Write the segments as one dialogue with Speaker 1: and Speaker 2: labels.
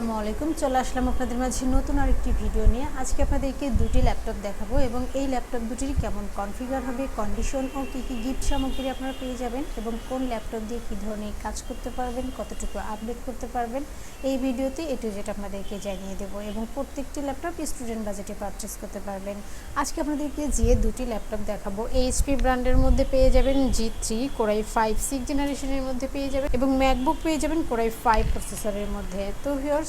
Speaker 1: আসসালামু আলাইকুম। চলে আসলাম আপনাদের মাঝে নতুন আরেকটি ভিডিও নিয়ে। আজকে আপনাদেরকে দুটি ল্যাপটপ দেখাবো এবং এই ল্যাপটপ দুটির কেমন কনফিগার হবে কন্ডিশন ও কী কী গিফট সামগ্রী আপনারা পেয়ে যাবেন এবং কোন ল্যাপটপ দিয়ে কী ধরনের কাজ করতে পারবেন, কতটুকু আপডেট করতে পারবেন, এই ভিডিওতে এটু যেটা আপনাদেরকে জানিয়ে দেবো এবং প্রত্যেকটি ল্যাপটপ স্টুডেন্ট বাজেটে পারচেস করতে পারবেন। আজকে আপনাদেরকে যে দুটি ল্যাপটপ দেখাবো এইচপি ব্র্যান্ডের মধ্যে পেয়ে যাবেন G three core i five six জেনারেশনের মধ্যে পেয়ে যাবেন এবং ম্যাকবুক পেয়ে যাবেন কোরাই ফাইভ প্রসেসরের মধ্যে। তো ভিউয়ার্স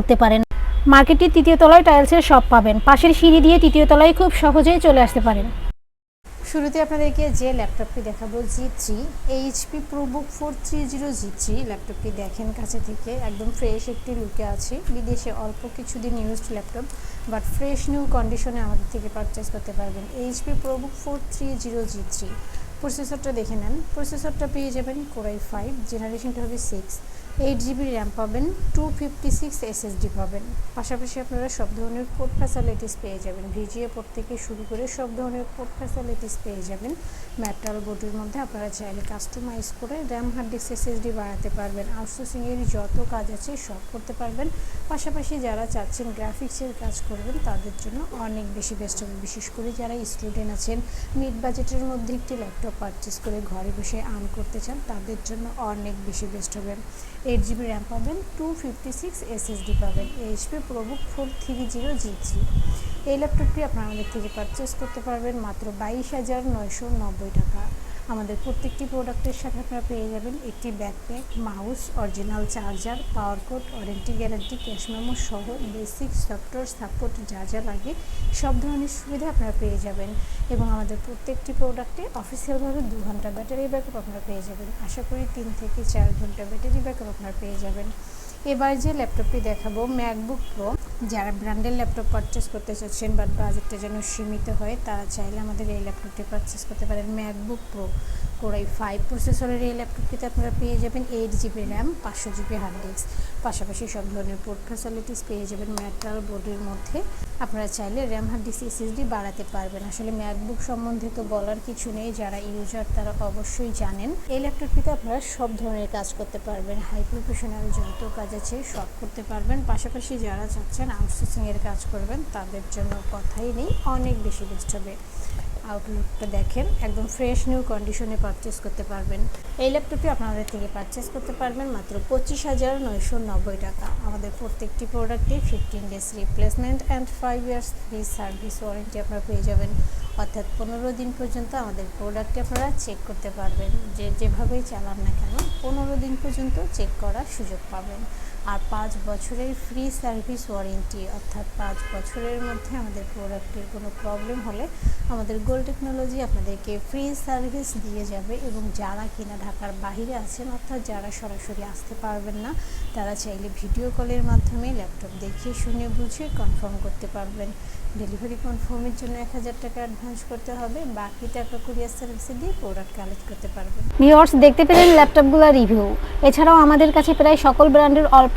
Speaker 2: করতে পারেন। মার্কেটটির তৃতীয় তলায় টাইলসের শপ পাবেন। পাশের সিঁড়ি দিয়ে তৃতীয় তলায় খুব সহজেই চলে আসতে পারেন।
Speaker 1: শুরুতে আপনাদেরকে যে ল্যাপটপটি দেখাবো G three HP ProBook four three zero G three ল্যাপটপটি দেখেন কাছে থেকে। একদম ফ্রেশ একটি লুকে আছে। বিদেশে অল্প কিছুদিন used laptop but fresh new কন্ডিশনে আমাদের থেকে পারচেস করতে পারবেন। HP ProBook four three zero G three প্রসেসরটা দেখে নেন। প্রসেসরটা পেয়ে যাবেন কোরাই ফাইভ জেনারেশনটা হবে সিক্স এইট জিবি র্যাম পাবেন টু ফিফটি সিক্স এসএসডি পাবেন। পাশাপাশি আপনারা সব ধরনের পোর্ট ফ্যাসিলিটিস পেয়ে যাবেন। ভিজিএ পোর্ট থেকে শুরু করে সব ধরনের পোর্ট ফ্যাসিলিটিস পেয়ে যাবেন। ম্যাটাল বোর্ডের মধ্যে আপনারা চাইলে কাস্টমাইজ করে র্যাম হার্ড ডিস্ক এসএসডি বাড়াতে পারবেন। আউটসোর্সিংয়ের যত কাজ আছে সব করতে পারবেন। পাশাপাশি যারা চাচ্ছেন গ্রাফিক্সের কাজ করবেন, তাদের জন্য অনেক বেশি বেস্ট হবে। বিশেষ করে যারা স্টুডেন্ট আছেন মিড বাজেটের মধ্যে একটি ল্যাপটপ পারচেস করে ঘরে বসে আর্ন করতে চান, তাদের জন্য অনেক বেশি বেস্ট হবে। এইট জিবি র্যাম পাবেন টু ফিফটি সিক্স এসএসডি পাবেন HP ProBook four three zero G three এই ল্যাপটপটি আপনারা আমাদের থেকে পারচেস করতে পারবেন মাত্র বাইশ হাজার নয়শো নব্বই টাকা। আমাদের প্রত্যেকটি প্রোডাক্টের সাথে আপনারা পেয়ে যাবেন একটি backpack mouse original charger power cord warranty guarantee cash memo সহ বেসিক সফটওয়্যার সাপোর্ট যা যা লাগে, সব ধরনের সুবিধা আপনারা পেয়ে যাবেন। এবং আমাদের প্রত্যেকটি প্রোডাক্টে অফিসিয়ালভাবে দু ঘণ্টা ব্যাটারি ব্যাকআপ আপনারা পেয়ে যাবেন। আশা করি তিন থেকে চার ঘণ্টা ব্যাটারি ব্যাকআপ আপনারা পেয়ে যাবেন। এবার যে ল্যাপটপটি দেখাবো ম্যাকবুক প্রো যারা ব্র্যান্ডের ল্যাপটপ পারচেস করতে চাচ্ছেন বাট বাজেটটা যেন সীমিত হয়, তারা চাইলে আমাদের এই ল্যাপটপটি পারচেস করতে পারেন ম্যাকবুক প্রো কোরাই ফাইভ প্রসেসরের এই ল্যাপটপটিতে আপনারা পেয়ে যাবেন এইট জিবি র্যাম পাঁচশো জিবি হার্ড ডিস্ক পাশাপাশি সব ধরনের পোর্ট ফ্যাসিলিটিস পেয়ে যাবেন ম্যাটাল বোর্ডের মধ্যে। আপনারা চাইলে র্যাম হার্ড ডিস্ক এসএসডি বাড়াতে পারবেন। আসলে ম্যাকবুক সম্বন্ধে তো বলার কিছু নেই, যারা ইউজার তারা অবশ্যই জানেন। এই ল্যাপটপটিতে আপনারা সব ধরনের কাজ করতে পারবেন। হাই প্রফেশনাল যত কাজ আছে সব করতে পারবেন। পাশাপাশি যারা চাচ্ছেন আউটসোর্সিংয়ের কাজ করবেন, তাদের জন্য কথাই নেই, অনেক বেশি বেস্ট হবে। আউটলুকটা দেখেন, একদম ফ্রেশ নিউ কন্ডিশনে পারচেস করতে পারবেন। এই ল্যাপটপটি আপনাদের থেকে পারচেস করতে পারবেন মাত্র পঁচিশ হাজার নয়শো নব্বই টাকা। আমাদের প্রত্যেকটি প্রোডাক্টে fifteen days replacement and five years free service warranty আপনারা পেয়ে যাবেন। অর্থাৎ পনেরো দিন পর্যন্ত আমাদের প্রোডাক্টে আপনারা চেক করতে পারবেন। যে যেভাবেই চালান না কেন, পনেরো দিন পর্যন্ত চেক করার সুযোগ পাবেন। আর পাঁচ বছরের ফ্রি সার্ভিস ওয়ারেন্টি অর্থাৎ পাঁচ বছরের মধ্যে আমাদের প্রোডাক্টের কোনো প্রবলেম হলে আমাদের গোল টেকনোলজি আপনাদেরকে ফ্রি সার্ভিস দিয়ে যাবে এবং যারা কিনা ঢাকার বাইরে আছেন, অর্থাৎ যারা সরাসরি আসতে পারবেন না, তারা চাইলে ভিডিও কলের মাধ্যমে ল্যাপটপ দেখিয়ে শুনে বুঝে কনফার্ম করতে পারবেন। ডেলিভারি কনফার্মের জন্য এক হাজার টাকা অ্যাডভান্স করতে হবে, বাকি টাকা কুরিয়ার সার্ভিসে দিয়ে প্রোডাক্ট কালেক্ট করতে পারবেন।
Speaker 2: ভিউয়ার্স দেখতে পেলেন ল্যাপটপগুলো রিভিউ এছাড়াও আমাদের কাছে প্রায় সকল ব্র্যান্ডের অল্প